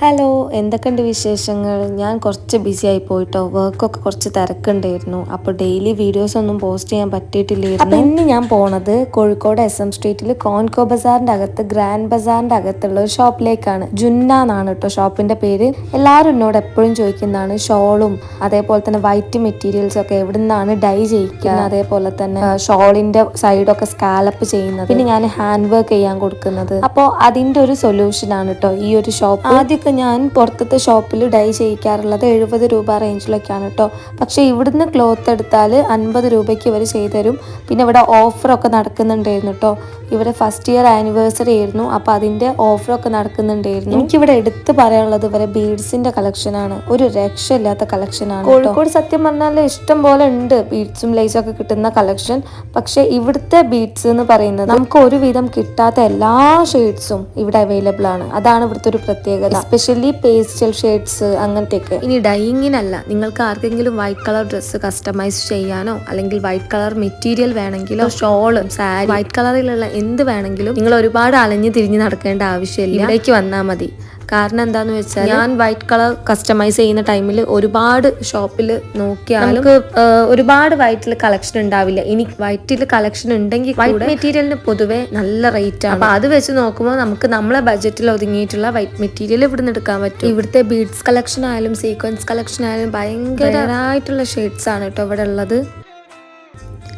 Hello എന്തൊക്കെയുണ്ട് വിശേഷങ്ങൾ? ഞാൻ കുറച്ച് ബിസി ആയി പോയിട്ടോ. വർക്കൊക്കെ കുറച്ച് തിരക്കുണ്ടായിരുന്നു. അപ്പോൾ ഡെയിലി വീഡിയോസ് ഒന്നും പോസ്റ്റ് ചെയ്യാൻ പറ്റിയിട്ടില്ലായിരുന്നു. ഇന്ന് ഞാൻ പോണത് കോഴിക്കോട് എസ് എം സ്ട്രീറ്റിൽ കോൺകോ ബസാറിന്റെ അകത്ത് ഗ്രാൻഡ് ബസാറിന്റെ അകത്തുള്ള ഒരു ഷോപ്പിലേക്കാണ് ജുന്ന എന്നാണ് കേട്ടോ ഷോപ്പിന്റെ പേര്. എല്ലാവരും എന്നോട് എപ്പോഴും ചോദിക്കുന്നതാണ് ഷോളും അതേപോലെ തന്നെ വൈറ്റ് മെറ്റീരിയൽസ് ഒക്കെ എവിടെ നിന്നാണ് ഡൈ ചെയ്യിക്കുക അതേപോലെ തന്നെ ഷോളിന്റെ സൈഡൊക്കെ സ്കാലപ്പ് ചെയ്യുന്നത്. പിന്നെ ഞാൻ ഹാൻഡ് വർക്ക് ചെയ്യാൻ കൊടുക്കുന്നത്. അപ്പോൾ അതിന്റെ ഒരു സൊല്യൂഷൻ ആണ് കേട്ടോ ഈ ഒരു ഷോപ്പ് ആദ്യമൊക്കെ ഞാൻ പുറത്തത്തെ ഷോപ്പിൽ ഡൈ ചെയ്യിക്കാറുള്ളത് എഴുപത് രൂപ റേഞ്ചിലൊക്കെയാണ് കേട്ടോ പക്ഷേ ഇവിടുന്ന് ക്ലോത്ത് എടുത്താൽ അൻപത് രൂപയ്ക്ക് ഇവർ ചെയ്തുതരും. പിന്നെ ഇവിടെ ഓഫറൊക്കെ നടക്കുന്നുണ്ടായിരുന്നു കേട്ടോ ഇവിടെ ഫസ്റ്റ് ഇയർ ആനിവേഴ്സറി ആയിരുന്നു. അപ്പോൾ അതിന്റെ ഓഫറൊക്കെ നടക്കുന്നുണ്ടായിരുന്നു. എനിക്കിവിടെ എടുത്ത് പറയാനുള്ളത് ഇവരെ ബീഡ്സിന്റെ കളക്ഷനാണ് ഒരു രക്ഷയില്ലാത്ത കളക്ഷനാണ് കോഴിക്കോട് സത്യം പറഞ്ഞാൽ ഇഷ്ടം പോലെ ഉണ്ട് ബീഡ്സും ലൈസൊക്കെ കിട്ടുന്ന കളക്ഷൻ പക്ഷേ ഇവിടുത്തെ ബീഡ്സ് എന്ന് പറയുന്നത് നമുക്ക് ഒരുവിധം കിട്ടാത്ത എല്ലാ ഷെയ്ഡ്സും ഇവിടെ അവൈലബിൾ ആണ്. അതാണ് ഇവിടുത്തെ ഒരു പ്രത്യേകത. എസ്പെഷ്യലി പേസ്റ്റൽ ഷെയ്ഡ്സ് അങ്ങനത്തെയൊക്കെ. ഇനി ഡൈയിങ്ങിനല്ല നിങ്ങൾക്ക് ആർക്കെങ്കിലും വൈറ്റ് കളർ ഡ്രസ്സ് കസ്റ്റമൈസ് ചെയ്യാനോ അല്ലെങ്കിൽ വൈറ്റ് കളർ മെറ്റീരിയൽ വേണമെങ്കിലോ ഷോളും സാരി വൈറ്റ് കളറിലുള്ള എന്ത് വേണമെങ്കിലും നിങ്ങൾ ഒരുപാട് അലഞ്ഞു തിരിഞ്ഞ് നടക്കേണ്ട ആവശ്യമില്ല. ഇവിടേക്ക് വന്നാൽ മതി. കാരണം എന്താന്ന് വെച്ചാൽ ഞാൻ വൈറ്റ് കളർ കസ്റ്റമൈസ് ചെയ്യുന്ന ടൈമിൽ ഒരുപാട് ഷോപ്പിൽ നോക്കിയാൽ നമുക്ക് ഒരുപാട് വൈറ്റിൽ കളക്ഷൻ ഉണ്ടാവില്ല. ഇനി വൈറ്റിൽ കളക്ഷൻ ഉണ്ടെങ്കിൽ വൈറ്റ് മെറ്റീരിയലിന് പൊതുവെ നല്ല റേറ്റ് ആണ്. അപ്പൊ അത് വെച്ച് നോക്കുമ്പോൾ നമുക്ക് നമ്മളെ ബഡ്ജറ്റിൽ ഒതുങ്ങിയിട്ടുള്ള വൈറ്റ് മെറ്റീരിയൽ ഇവിടുന്ന് എടുക്കാൻ പറ്റും. ഇവിടുത്തെ ബീഡ്സ് കളക്ഷൻ ആയാലും സീക്വൻസ് കളക്ഷൻ ആയാലും ഭയങ്കരമായിട്ടുള്ള ഷെയ്ഡ്സ് ആണ് കേട്ടോ ഇവിടെ ഉള്ളത്.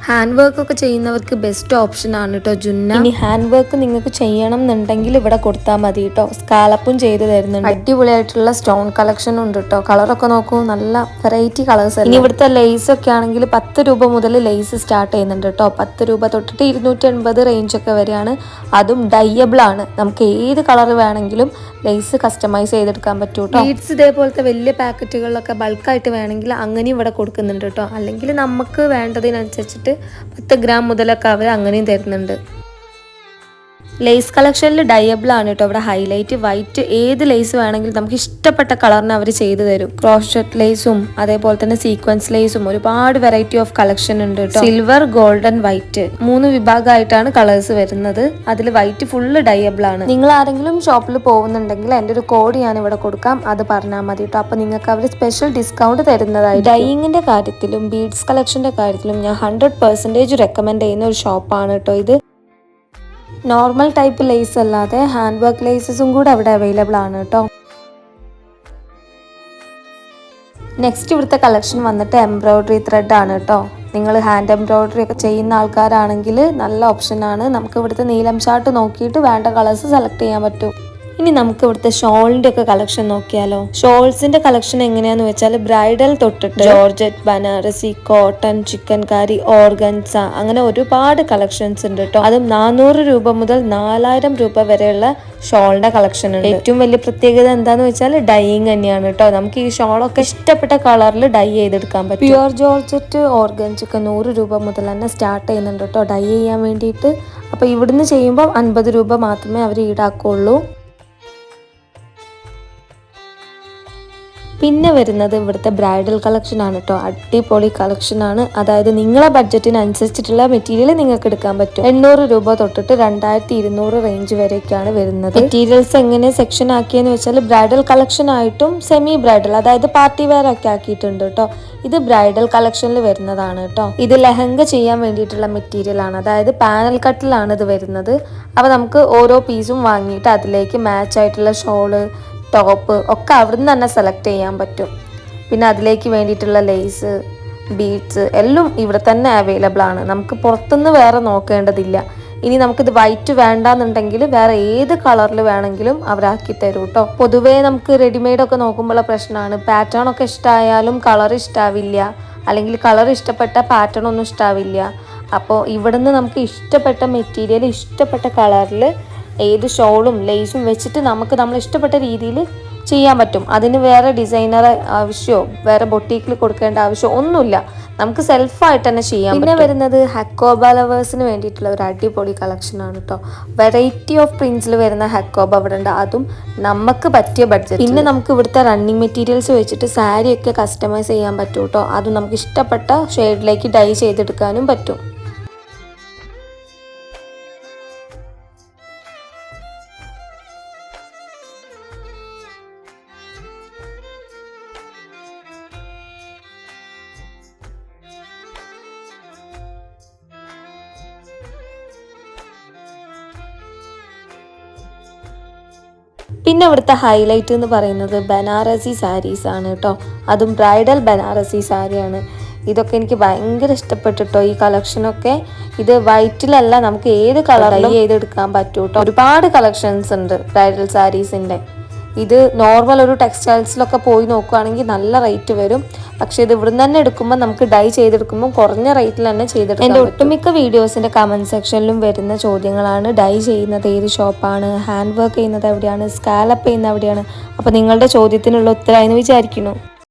ഹാൻഡ് വർക്ക് ഒക്കെ ചെയ്യുന്നവർക്ക് ബെസ്റ്റ് ഓപ്ഷൻ ആണ് കേട്ടോ ജുന്ന. ഇനി ഹാൻഡ് വർക്ക് നിങ്ങൾക്ക് ചെയ്യണം എന്നുണ്ടെങ്കിൽ ഇവിടെ കൊടുത്താൽ മതി കേട്ടോ സ്കാലപ്പും ചെയ്ത് തരുന്നുണ്ട്. അടിപൊളിയായിട്ടുള്ള സ്റ്റോൺ കളക്ഷൻ ഉണ്ട് കേട്ടോ കളറൊക്കെ നോക്കൂ നല്ല വെറൈറ്റി കളേഴ്സ് ഇനി ഇവിടുത്തെ ലേസ് ഒക്കെ ആണെങ്കിൽ പത്ത് രൂപ മുതൽ ലേസ് സ്റ്റാർട്ട് ചെയ്യുന്നുണ്ട് കേട്ടോ പത്ത് രൂപ തൊട്ടിട്ട് ഇരുന്നൂറ്റി എൺപത് റേഞ്ച് ഒക്കെ വരെയാണ്. അതും ഡയബിൾ ആണ്. നമുക്ക് ഏത് കളർ വേണമെങ്കിലും ലേസ് കസ്റ്റമൈസ് ചെയ്തെടുക്കാൻ പറ്റും കേട്ടോ ബീഡ്സ് ഇതേപോലത്തെ വലിയ പാക്കറ്റുകളിലൊക്കെ ബൾക്കായിട്ട് വേണമെങ്കിൽ അങ്ങനെയും ഇവിടെ കൊടുക്കുന്നുണ്ട് കേട്ടോ അല്ലെങ്കിൽ നമുക്ക് വേണ്ടതിനനുസരിച്ചിട്ട് പത്ത് ഗ്രാം മുതലൊക്കെ അവർ അങ്ങനെയും തരുന്നുണ്ട്. ലേസ് കളക്ഷനിൽ ഡയബിൾ ആണ് കേട്ടോ ഇവിടെ ഹൈലൈറ്റ് വൈറ്റ് ഏത് ലേസ് വേണമെങ്കിലും നമുക്ക് ഇഷ്ടപ്പെട്ട കളറിന് അവർ ചെയ്തു തരും. ക്രോഷറ്റ് ലേസും അതേപോലെ തന്നെ സീക്വൻസ് ലേസും ഒരുപാട് വെറൈറ്റി ഓഫ് കളക്ഷൻ ഉണ്ട് കേട്ടോ സിൽവർ ഗോൾഡൻ വൈറ്റ് മൂന്ന് വിഭാഗമായിട്ടാണ് കളേഴ്സ് വരുന്നത്. അതിൽ വൈറ്റ് ഫുള്ള് ഡയബിൾ ആണ്. നിങ്ങൾ ആരെങ്കിലും ഷോപ്പിൽ പോകുന്നുണ്ടെങ്കിൽ എന്റെ ഒരു കോഡ് ഞാൻ ഇവിടെ കൊടുക്കാം. അത് പറഞ്ഞാൽ മതി കേട്ടോ അപ്പൊ നിങ്ങൾക്ക് അവർ സ്പെഷ്യൽ ഡിസ്കൗണ്ട് തരുന്നതായി ഡൈയിങ്ങിന്റെ കാര്യത്തിലും ബീഡ്സ് കളക്ഷന്റെ കാര്യത്തിലും ഞാൻ ഹൺഡ്രഡ് പെർസെന്റേജ് റെക്കമെൻഡ് ചെയ്യുന്ന ഒരു ഷോപ്പാണ് കേട്ടോ ഇത്. നോർമൽ ടൈപ്പ് ലേസ് അല്ലാതെ ഹാൻഡ് വർക്ക് ലേസസും കൂടെ അവിടെ അവൈലബിൾ ആണ് കേട്ടോ നെക്സ്റ്റ് ഇവിടുത്തെ കളക്ഷൻ വന്നിട്ട് എംബ്രോയ്ഡറി ത്രെഡ് ആണ് കേട്ടോ നിങ്ങൾ ഹാൻഡ് എംബ്രോയ്ഡറി ഒക്കെ ചെയ്യുന്ന ആൾക്കാരാണെങ്കിൽ നല്ല ഓപ്ഷനാണ് നമുക്ക് ഇവിടുത്തെ നീലം ചാർട്ട് നോക്കിയിട്ട് വേണ്ട കളേഴ്സ് സെലക്ട് ചെയ്യാൻ പറ്റും. ഇനി നമുക്ക് ഇവിടുത്തെ ഷോളിന്റെ ഒക്കെ കളക്ഷൻ നോക്കിയാലോ? ഷോൾസിന്റെ കളക്ഷൻ എങ്ങനെയാന്ന് വെച്ചാൽ ബ്രൈഡൽ തൊട്ടിട്ട് georgette Banarasi cotton chikankari organza അങ്ങനെ ഒരുപാട് കളക്ഷൻസ് ഉണ്ട് കേട്ടോ അതും നാനൂറ് രൂപ മുതൽ നാലായിരം രൂപ വരെയുള്ള ഷോളിന്റെ കളക്ഷൻ ഉണ്ട്. ഏറ്റവും വലിയ പ്രത്യേകത എന്താന്ന് വെച്ചാൽ ഡൈയിങ് തന്നെയാണ് കേട്ടോ നമുക്ക് ഈ ഷോളൊക്കെ ഇഷ്ടപ്പെട്ട കളറിൽ ഡൈ ചെയ്തെടുക്കാൻ പറ്റും. പ്യുവർ ജോർജറ്റ് ഓർഗൻസ് ഒക്കെ നൂറ് രൂപ മുതൽ തന്നെ സ്റ്റാർട്ട് ചെയ്യുന്നുണ്ട് കേട്ടോ ഡൈ ചെയ്യാൻ വേണ്ടിയിട്ട്. അപ്പൊ ഇവിടുന്ന് ചെയ്യുമ്പോൾ അൻപത് രൂപ മാത്രമേ അവർ ഈടാക്കുള്ളൂ. പിന്നെ വരുന്നത് ഇവിടുത്തെ ബ്രൈഡൽ കളക്ഷൻ ആണ് കേട്ടോ അടിപൊളി കളക്ഷൻ ആണ്. അതായത് നിങ്ങളെ ബഡ്ജറ്റിനനുസരിച്ചിട്ടുള്ള മെറ്റീരിയൽ നിങ്ങൾക്ക് എടുക്കാൻ പറ്റും. എണ്ണൂറ് രൂപ തൊട്ടിട്ട് രണ്ടായിരത്തി ഇരുന്നൂറ് റേഞ്ച് വരെയൊക്കെയാണ് വരുന്നത്. മെറ്റീരിയൽസ് എങ്ങനെ സെക്ഷൻ ആക്കിയെന്ന് വെച്ചാൽ ബ്രൈഡൽ കളക്ഷൻ ആയിട്ടും സെമി ബ്രൈഡൽ അതായത് പാർട്ടി വെയർ ഒക്കെ ആക്കിയിട്ടുണ്ട് കേട്ടോ ഇത് ബ്രൈഡൽ കളക്ഷനിൽ വരുന്നതാണ് കേട്ടോ ഇത് ലെഹങ്ക ചെയ്യാൻ വേണ്ടിയിട്ടുള്ള മെറ്റീരിയൽ ആണ്. അതായത് പാനൽ കട്ടിലാണ് ഇത് വരുന്നത്. അപ്പോൾ നമുക്ക് ഓരോ പീസും വാങ്ങിയിട്ട് അതിലേക്ക് മാച്ച് ആയിട്ടുള്ള ഷോൾ ടോപ്പ് ഒക്കെ അവിടുന്ന് തന്നെ സെലക്ട് ചെയ്യാൻ പറ്റും. പിന്നെ അതിലേക്ക് വേണ്ടിയിട്ടുള്ള ലേസ് ബീഡ്സ് എല്ലാം ഇവിടെ തന്നെ അവൈലബിൾ ആണ്. നമുക്ക് പുറത്തുനിന്ന് വേറെ നോക്കേണ്ടതില്ല. ഇനി നമുക്കിത് വൈറ്റ് വേണ്ടാന്നുണ്ടെങ്കിൽ വേറെ ഏത് കളറിൽ വേണമെങ്കിലും അവരാക്കി തരും കേട്ടോ പൊതുവേ നമുക്ക് റെഡിമെയ്ഡ് ഒക്കെ നോക്കുമ്പോഴുള്ള പ്രശ്നമാണ് പാറ്റേൺ ഒക്കെ ഇഷ്ടമായാലും കളർ ഇഷ്ടാവില്ല. അല്ലെങ്കിൽ കളർ ഇഷ്ടപ്പെട്ട പാറ്റേൺ ഒന്നും ഇഷ്ടാവില്ല. അപ്പോൾ ഇവിടുന്ന് നമുക്ക് ഇഷ്ടപ്പെട്ട മെറ്റീരിയൽ ഇഷ്ടപ്പെട്ട കളറിൽ ഏത് ഷോളും ലേസും വെച്ചിട്ട് നമുക്ക് നമ്മൾ ഇഷ്ടപ്പെട്ട രീതിയിൽ ചെയ്യാൻ പറ്റും. അതിന് വേറെ ഡിസൈനർ ആവശ്യമോ വേറെ ബൊട്ടീക്കിൽ കൊടുക്കേണ്ട ആവശ്യമോ ഒന്നുമില്ല. നമുക്ക് സെൽഫായിട്ട് തന്നെ ചെയ്യാം പിന്നെ വരുന്നത് ഹക്കോബ ലവേഴ്സിന് വേണ്ടിയിട്ടുള്ള ഒരു അടിപൊളി കളക്ഷൻ ആണ് കേട്ടോ വെറൈറ്റി ഓഫ് പ്രിൻസിൽ വരുന്ന ഹക്കോബ അവിടെ ഉണ്ട്. അതും നമുക്ക് പറ്റിയ ബഡ്ജറ്റ് പിന്നെ നമുക്ക് ഇവിടുത്തെ റണ്ണിങ് മെറ്റീരിയൽസ് വെച്ചിട്ട് സാരി ഒക്കെ കസ്റ്റമൈസ് ചെയ്യാൻ പറ്റും കേട്ടോ അതും നമുക്ക് ഇഷ്ടപ്പെട്ട ഷെയ്ഡിലേക്ക് ഡൈ ചെയ്തെടുക്കാനും പറ്റും. പിന്നെ ഇവിടുത്തെ ഹൈലൈറ്റ് എന്ന് പറയുന്നത് ബനാറസി സാരീസ് ആണ് കേട്ടോ അതും ബ്രൈഡൽ ബനാറസി സാരിയാണ് ഇതൊക്കെ എനിക്ക് ഭയങ്കര ഇഷ്ടപ്പെട്ടിട്ടോ ഈ കളക്ഷനൊക്കെ ഇത് വൈറ്റിലല്ല നമുക്ക് ഏത് കളർ ചെയ്തെടുക്കാൻ പറ്റൂ കേട്ടോ ഒരുപാട് കളക്ഷൻസ് ഉണ്ട് ബ്രൈഡൽ സാരീസിന്റെ ഇത് നോർമൽ ഒരു ടെക്സ്റ്റൈൽസിലൊക്കെ പോയി നോക്കുകയാണെങ്കിൽ നല്ല റേറ്റ് വരും. പക്ഷേ ഇത് ഇവിടുന്ന് തന്നെ എടുക്കുമ്പോൾ നമുക്ക് ഡൈ ചെയ്തെടുക്കുമ്പോൾ കുറഞ്ഞ റേറ്റിൽ തന്നെ ചെയ്തെടുക്കാം എന്റെ ഒട്ടുമിക്ക വീഡിയോസിന്റെ കമന്റ് സെക്ഷനിലും വരുന്ന ചോദ്യങ്ങളാണ്. ഡൈ ചെയ്യുന്നത് ഏത് ഷോപ്പാണ് ഹാൻഡ് വർക്ക് ചെയ്യുന്നത് എവിടെയാണ്? സ്കാലപ്പ് ചെയ്യുന്നത് എവിടെയാണ്? അപ്പോൾ നിങ്ങളുടെ ചോദ്യത്തിനുള്ള ഉത്തരമായെന്ന് വിചാരിക്കുന്നു.